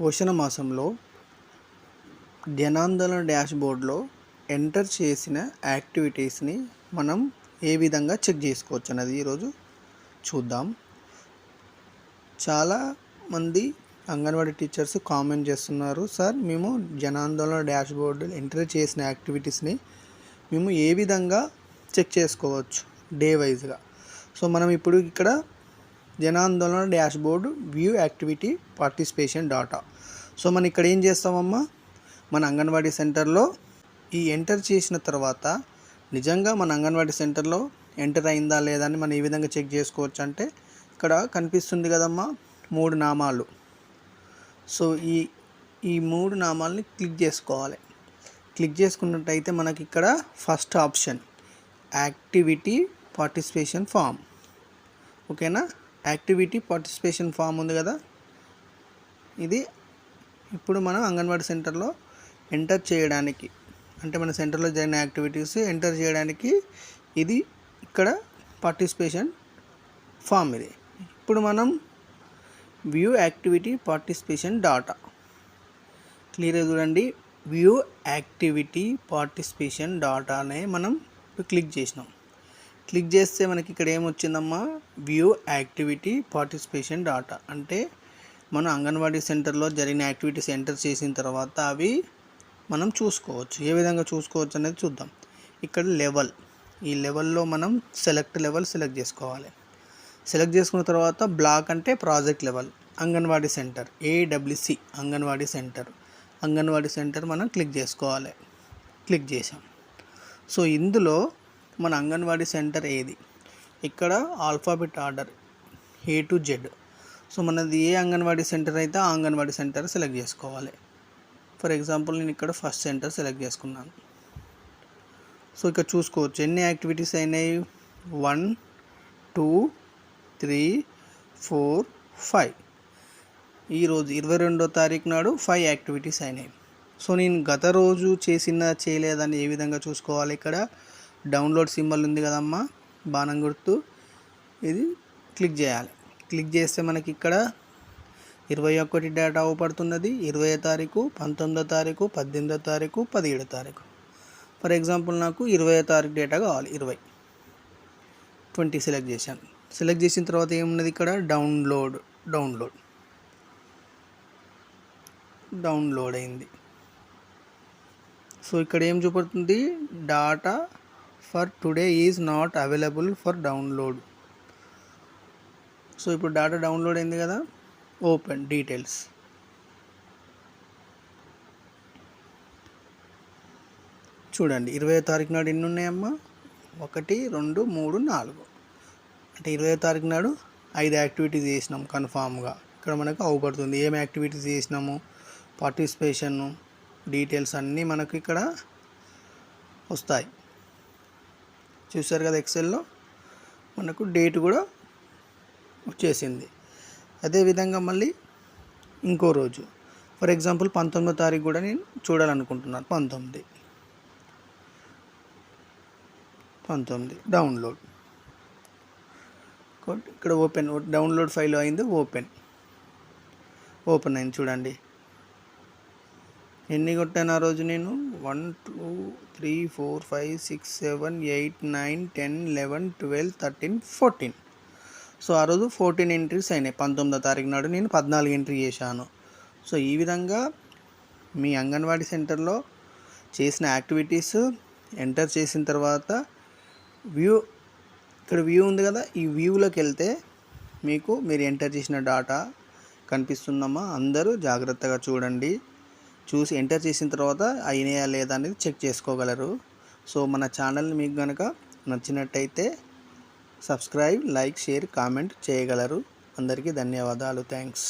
పోషణ మాసంలో జనాందోళన డాష్బోర్డ్లో ఎంటర్ చేసిన యాక్టివిటీస్ని మనం ఏ విధంగా చెక్ చేసుకోవచ్చు అన్నది ఈరోజు చూద్దాం. చాలా మంది అంగన్వాడీ టీచర్స్ కామెంట్ చేస్తున్నారు సార్ మేము జనాందోళన డాష్బోర్డ్ ఎంటర్ చేసిన యాక్టివిటీస్ని మేము ఏ విధంగా చెక్ చేసుకోవచ్చు డే వైజ్గా? సో మనం ఇప్పుడు ఇక్కడ Janandolan dashboard view activity participation data. So మనం ఇక్కడ ఏం చేస్తామమ్మా? మన అంగన్వాడీ సెంటర్లో ఈ ఎంటర్ చేసిన తర్వాత నిజంగా మన అంగన్వాడీ సెంటర్లో ఎంటర్ అయిందా లేదా అని మనం ఏ విధంగా చెక్ చేసుకోవచ్చు అంటే ఇక్కడ కనిపిస్తుంది కదమ్మా మూడు నామాలు. సో ఈ ఈ మూడు నామాలని క్లిక్ చేసుకోవాలి. క్లిక్ చేసుకున్నట్టయితే మనకి ఇక్కడ first option activity participation form. ఓకేనా? యాక్టివిటీ పార్టిసిపేషన్ ఫామ్ ఉంది కదా. ఇది ఇప్పుడు మనం అంగన్వాడీ సెంటర్లో ఎంటర్ చేయడానికి అంటే మన సెంటర్లో జరిగిన యాక్టివిటీస్ ఎంటర్ చేయడానికి ఇది ఇక్కడ పార్టిసిపేషన్ ఫామ్ ఇది. ఇప్పుడు మనం వ్యూ యాక్టివిటీ పార్టిసిపేషన్ డాటా. క్లియర్గా చూడండి వ్యూ యాక్టివిటీ పార్టిసిపేషన్ డాటానే మనం క్లిక్ చేసినాం. క్లిక్ చేస్తే మనకి ఇక్కడ ఏమొచ్చిందమ్మా? వ్యూ యాక్టివిటీ పార్టిసిపేషన్ డాటా అంటే మనం అంగన్వాడీ సెంటర్లో జరిగిన యాక్టివిటీస్ ఎంటర్ చేసిన తర్వాత అవి మనం చూసుకోవచ్చు. ఏ విధంగా చూసుకోవచ్చు అనేది చూద్దాం. ఇక్కడ లెవెల్. ఈ లెవెల్లో మనం సెలెక్ట్ లెవెల్ సెలెక్ట్ చేసుకోవాలి. సెలెక్ట్ చేసుకున్న తర్వాత బ్లాక్ అంటే project level. Anganwadi centre. AWC anganwadi centre. Anganwadi centre మనం క్లిక్ చేసుకోవాలి. క్లిక్ చేసాం సో ఇందులో మన అంగన్వాడీ సెంటర్ ఏది? ఇక్కడ alphabet order A to Z. So మనది ఏ అంగన్వాడీ సెంటర్ అయితే ఆ అంగన్వాడీ సెంటర్ సెలెక్ట్ చేసుకోవాలి. ఫర్ ఎగ్జాంపుల్ నేను ఇక్కడ ఫస్ట్ సెంటర్ సెలెక్ట్ చేసుకున్నాను. సో ఇక్కడ చూసుకోవచ్చు. ఎన్ని యాక్టివిటీస్ అయినాయి? One two three four five. ఈరోజు ఇరవై రెండో తారీఖు నాడు ఫైవ్ యాక్టివిటీస్ అయినాయి. సో నేను గత రోజు చేసిన చేయలేదని ఏ విధంగా చూసుకోవాలి ఇక్కడ? డౌన్లోడ్ సింబల్ ఉంది కదమ్మా బాణం గుర్తు. ఇది క్లిక్ చేయాలి. క్లిక్ చేస్తే మనకి ఇక్కడ ఇరవై ఒకటి డేటా అవపడుతున్నది. ఇరవై తారీఖు పంతొమ్మిదో తారీఖు పద్దెనిమిదో తారీఖు పదిహేడో తారీఖు. ఫర్ ఎగ్జాంపుల్ నాకు ఇరవై తారీఖు డేటా కావాలి ఇరవై. ట్వంటీ సెలెక్ట్ చేశాను సెలెక్ట్ చేసిన తర్వాత ఏమున్నది ఇక్కడ? Download download. డౌన్లోడ్ అయింది. సో ఇక్కడ ఏం చూపడుతుంది? Data for today is not available for download. So ఇప్పుడు డాటా డౌన్లోడ్ అయింది కదా? Open details. చూడండి ఇరవై తారీఖు నాడు ఎన్ని ఉన్నాయమ్మా ఒకటి రెండు మూడు నాలుగు. అంటే ఇరవై తారీఖు నాడు ఐదు యాక్టివిటీస్ చేసినాం కన్ఫామ్గా. ఇక్కడ మనకు అవుపడుతుంది ఏం యాక్టివిటీస్ చేసినాము? పార్టిసిపేషన్ డీటెయిల్స్ అన్నీ మనకు ఇక్కడ వస్తాయి. చూసారు కదా ఎక్సెల్లో? మనకు డేట్ కూడా వచ్చేసింది. అదేవిధంగా మళ్ళీ ఇంకో రోజు. ఫర్ ఎగ్జాంపుల్ పంతొమ్మిదో తారీఖు కూడా నేను చూడాలనుకుంటున్నాను. పంతొమ్మిది. పంతొమ్మిది. డౌన్లోడ్. ఇక్కడ ఓపెన్. డౌన్లోడ్ ఫైల్ అయింది ఓపెన్. ఓపెన్ అయింది చూడండి. ఎన్ని కొట్టాను ఆ రోజు నేను? One two three four five six seven eight nine ten eleven twelve thirteen fourteen. So ఆ రోజు ఫోర్టీన్ ఎంట్రీస్ అయినాయి. పంతొమ్మిదో తారీఖు నాడు నేను పద్నాలుగు ఎంట్రీ చేశాను. సో ఈ విధంగా మీ అంగన్వాడీ సెంటర్లో చేసిన యాక్టివిటీస్ ఎంటర్ చేసిన తర్వాత వ్యూ ఇక్కడ వ్యూ ఉంది కదా ఈ వ్యూలోకి వెళ్తే మీకు మీరు ఎంటర్ చేసిన డాటా కనిపిస్తుందమ్మా. అందరూ జాగ్రత్తగా చూడండి. చూసి ఎంటర్ చేసిన తర్వాత అయినాయా లేదా అనేది చెక్ చేసుకోగలరు. సో మన ఛానల్ మీకు కనుక నచ్చినట్టయితే సబ్స్క్రైబ్ లైక్ షేర్ కామెంట్ చేయగలరు. అందరికీ ధన్యవాదాలు. థ్యాంక్స్.